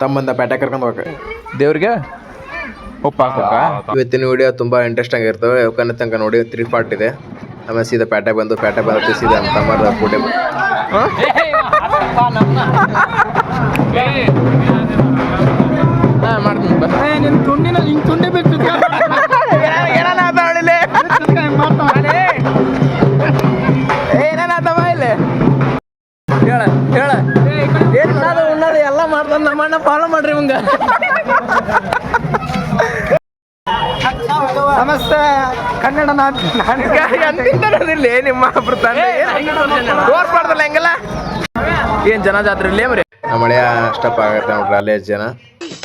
ತಮ್ಮಂದ ಪೇಟೆ ಕರ್ಕೊಂಡು ಹೋಗಕ್ಕೆ. ದೇವ್ರಿಗೆ? ಉಪ್ಪು ಹಾಕೋಕ ಇವತ್ತಿನ ವಿಡಿಯೋ ತುಂಬಾ ಇಂಟ್ರೆಸ್ಟಿಂಗ್ ಆಗಿರ್ತವೆ ಯಾಕಂದ್ರೆ ತನಕ ನೋಡಿ ತ್ರೀ ಪಾರ್ಟ್ ಇದೆ. ಆಮೇಲೆ ಸೀದಾ ಪೇಟೆ ಬಂದು ಪೇಟೆ ಬಂದು ಸೀದಾ ಫೋಟೋ ಹೇಳ ಮಾಡ್ತೀನಿ ಹೇಳ ಹೇಳ. ಮಾಡ್ತಾನೆ ನಮ್ಮಣ್ಣ ಫಾಲೋ ಮಾಡ್ರಿ ಇವಂಗ. ನಮಸ್ತೆ. ಕನ್ನಡ ಅಂತಿಲ್ಲ ನಿಮ್ಮ ತೋರ್ಸ್ಬಾರ್ದಲ್ಲ ಹೆಂಗಲ್ಲ? ಏನ್ ಜನ ಜಾತ್ರೆ ಇಲ್ಲೇ ಮರಿ ನಮ್ಮ ಮಳೆಯ ಸ್ಟಪ್ ಆಗತ್ತೆ ನೋಡ್ರಿ ಅಲ್ಲೇ ಎಷ್ಟ್ ಜನ.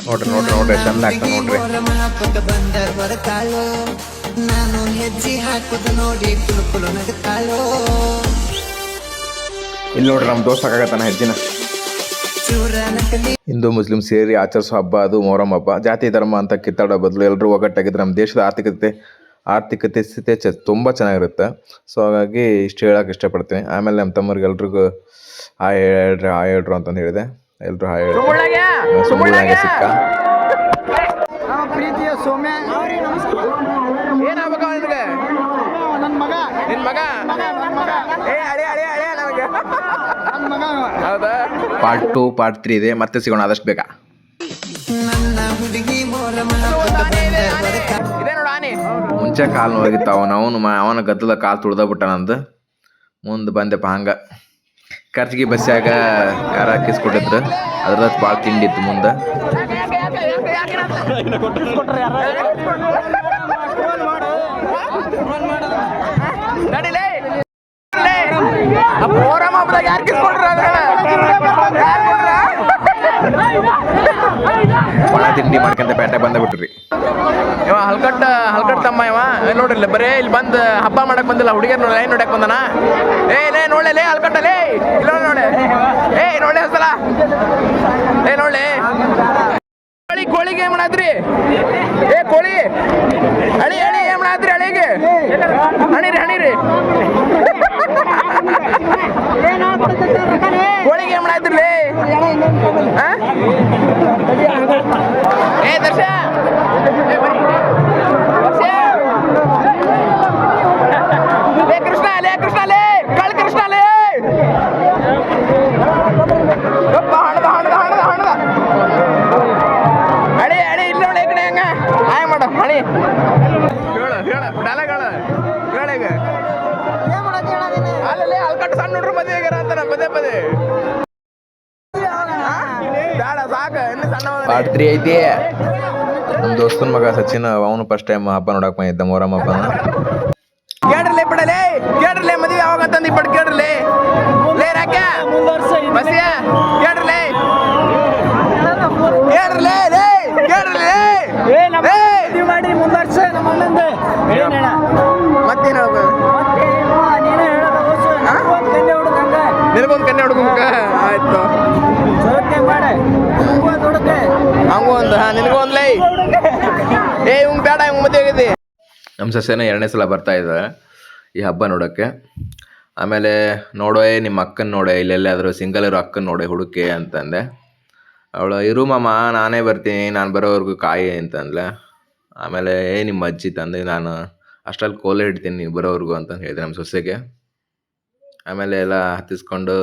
ನೋಡ್ರಿ ನೋಡ್ರಿ ನೋಡ್ರಿ ಚಂದ ಆಗ್ತದೆ ನೋಡ್ರಿ. ನಾನು ಹೆಜ್ಜೆ ಹಾಕುದು ನೋಡಿ ಕುಲು ಕುಲು ನಗುತ್ತಾಳು ಇಲ್ಲಿ ನೋಡ್ರಿ ನಮ್ಮ ದೋಸ್ತ ಆಗತ್ತಾನ ಹೆಜ್ಜಿನ. ಹಿಂದೂ ಮುಸ್ಲಿಂ ಸೇರಿ ಆಚರಿಸೋ ಹಬ್ಬ ಅದು ಮೊಹರಂ ಹಬ್ಬ. ಜಾತಿ ಧರ್ಮ ಅಂತ ಕಿತ್ತಾಡೋ ಬದಲು ಎಲ್ಲರೂ ಒಗ್ಗಟ್ಟಾಗಿದ್ರೆ ನಮ್ಮ ದೇಶದ ಆರ್ಥಿಕತೆ ಆರ್ಥಿಕತೆ ಸ್ಥಿತಿ ಚ ತುಂಬ ಚೆನ್ನಾಗಿರುತ್ತೆ. ಸೊ ಹಾಗಾಗಿ ಇಷ್ಟು ಹೇಳೋಕೆ ಇಷ್ಟಪಡ್ತೀನಿ. ಆಮೇಲೆ ನಮ್ಮ ತಮ್ಮರಿಗೆ ಎಲ್ರಿಗೂ ಹಾಯ್ ಹೇಳ್ರಿ ಹಾಯ್ ಹೇಳ್ರು ಅಂತಂದು ಹೇಳಿದೆ. ಎಲ್ಲರೂ ಹಾಯ್ ಹೇಳಿ ಸಿಕ್ಕ? ಪ್ರೀತಿಯ ಸೌಮ್ಯ ಏನಾಗ್ಬೇಕು ನಿನಗೆ ನನ್ನ ಮಗ. ನಿನ್ನ ಮಗ? ಏ ಅಡಿ ಅಳೆ ಅಳೆ ನಮಗೆ ನನ್ನ ಮಗ ಹೌದಾ ಪಾರ್ಟ್ ಟು ಪಾರ್ಟ್ ತ್ರೀ ಇದೆ ಮತ್ತೆ ಸಿಗೋಣ ಆದಷ್ಟು ಬೇಗ ಮುಂಚೆ ಕಾಲು ನೋಡಿತ್ತು ಅವನು ಅವನು ಮ ಅವನ ಗದ್ದಲ ಕಾಲು ತುಳ್ದ ಬಿಟ್ಟ ನಂದು ಮುಂದೆ ಬಂದೆಪ್ಪ ಹಂಗ ಖರ್ಚಿಗೆ ಬಸ್ಸಾಗ ಯಾರ ಕಿಸ್ಕೊಟ್ಟಿದ್ರು ಅದ್ರದ್ದು ಭಾಳ ತಿಂಡಿ ಇತ್ತು ಮುಂದೆ ನಡಿಲೇ ಮೋರಂ ಹಬ್ಬದಾಗ ಯಾರು ಕಿಸ್ಕೊಂಡ್ರ ಯಾರು ಒಣ ತಿಂಡಿ ಮಾಡ್ಕೊಂತ ಪೇಟೆ ಬಂದ ಬಿಟ್ರಿ ಇವ ಹಲ್ಕಟ್ಟ ಹಲ್ಕಟ್ ತಮ್ಮ ಇವ ನೋಡ್ರಿಲ್ಲ ನೋಡ್ರಿ ಬರೇ ಇಲ್ಲಿ ಬಂದು ಹಬ್ಬ ಮಾಡಕ್ ಬಂದಿಲ್ಲ, ಹುಡುಗಿಯರ್ ನೋಡಿ ಏನ್ ನೋಡಕ್ ಬಂದನ. ಏ, ಲೇ, ನೋಡ್ಲೆ, ಲೇ, ಹಲ್ಕಟ್ಟ ಇಲ್ಲ ನೋಡೆ ಏ, ನೋಡ್ಲೆ ಹಸಲ ಏ, ನೋಡ್ಲೆ. ಕೋಳಿ ಕೋಳಿಗೆ ಏನ್ ಮಾಡಾದ್ರಿ? ಏ, ಕೋಳಿ. ಅಳಿ ಅಳಿ, ಏನ್ ಮಾಡಾದ್ರಿ ಅಳಿಗೆ? ಹಣಿರಿ ಹಣಿರಿ ಸಣ್ಣ ಹುಡ್ರು ಮದುವೆ ಆಗ್ಯಾರ ಅಂತಾರ ಪದೇ ಪದೇ. ಪಾರ್ಟ್ ತ್ರೀ ಐತಿ. ನಮ್ಮ ದೋಸ್ತನ ಮಗ ಸಚಿನ್ ಅವನು ಫಸ್ಟ್ ಟೈಮ್ ಹಬ್ಬ ನೋಡಕ್ ಬಂದಿದ್ದ ಮೋರಮ್ಮ ಹಬ್ಬನ ಕೇಳ್ರಲೇ ಬಿಡಲೇ ಕೇಳ್ರಲೇ ಮದುವೆ ಯಾವಾಗ ಅಂತಂದು ಇಪ್ಪಟ್ಟು ಕೇಳ್ರಲೇ ಲೇ ನಮ್ಮ ಸಸ್ಯನ ಎರಡನೇ ಸಲ ಬರ್ತಾ ಇದ್ದಾರೆ ಈ ಹಬ್ಬ ನೋಡೋಕ್ಕೆ. ಆಮೇಲೆ ನೋಡೋಯ್ ನಿಮ್ಮ ಅಕ್ಕನ ನೋಡೆ, ಇಲ್ಲೆಲ್ಲಾದರೂ ಸಿಂಗಲ್ ಇರೋ ಅಕ್ಕನ ನೋಡೆ ಹುಡುಕೆ ಅಂತಂದೆ. ಅವಳು, ಇರು ಮಾಮ, ನಾನೇ ಬರ್ತೀನಿ, ನಾನು ಬರೋವರೆಗೂ ಕಾಯಿ ಅಂತಂದ್ಲೆ. ಆಮೇಲೆ, ಏ, ನಿಮ್ಮ ಅಜ್ಜಿ ತಂದೆ, ನಾನು ಅಷ್ಟರಲ್ಲಿ ಕೋಲೆ ಇಡ್ತೀನಿ ನೀವು ಬರೋವರೆಗೂ ಅಂತ ಹೇಳಿದೆ ನಮ್ಮ ಸೊಸೆಗೆ. ಆಮೇಲೆ ಎಲ್ಲ ಹತ್ತಿಸ್ಕೊಂಡು,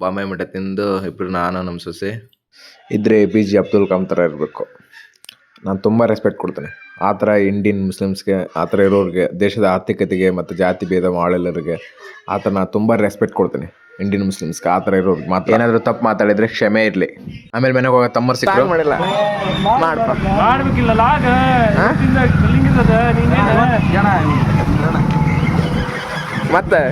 ಬಾಂಬೆ ಮಿಠ ತಿಂದು ಇಬ್ಬರು ನಾನು ನಮ್ಮ ಸೊಸೆ. ಇದ್ರೆ A P J Abdul Kalam ಥರ ಇರಬೇಕು. ನಾನು ತುಂಬ ರೆಸ್ಪೆಕ್ಟ್ ಕೊಡ್ತೇನೆ. ಆ ಥರ ಇಂಡಿಯನ್ ಮುಸ್ಲಿಮ್ಸ್ಗೆ ಆ ಥರ ಇರೋರಿಗೆ ದೇಶದ ಆರ್ಥಿಕತೆಗೆ ಮತ್ತು ಜಾತಿ ಭೇದ ಮಾಡಲರಿಗೆ ಆ ಥರ ನಾನು ತುಂಬ ರೆಸ್ಪೆಕ್ಟ್ ಕೊಡ್ತೀನಿ ಇಂಡಿಯನ್ ಮುಸ್ಲಿಮ್ಸ್ಗೆ ಆ ಥರ ಇರೋರಿಗೆ ಮಾತ್ರ. ಏನಾದರೂ ತಪ್ಪು ಮಾತಾಡಿದರೆ ಕ್ಷಮೆ ಇರಲಿ. ಆಮೇಲೆ ಮನೆಗೆ ಹೋಗೋ ತಮ್ಮ ಸಿಕ್ಕರು ಮಾಡಿಲ್ಲ. ಮತ್ತೆ?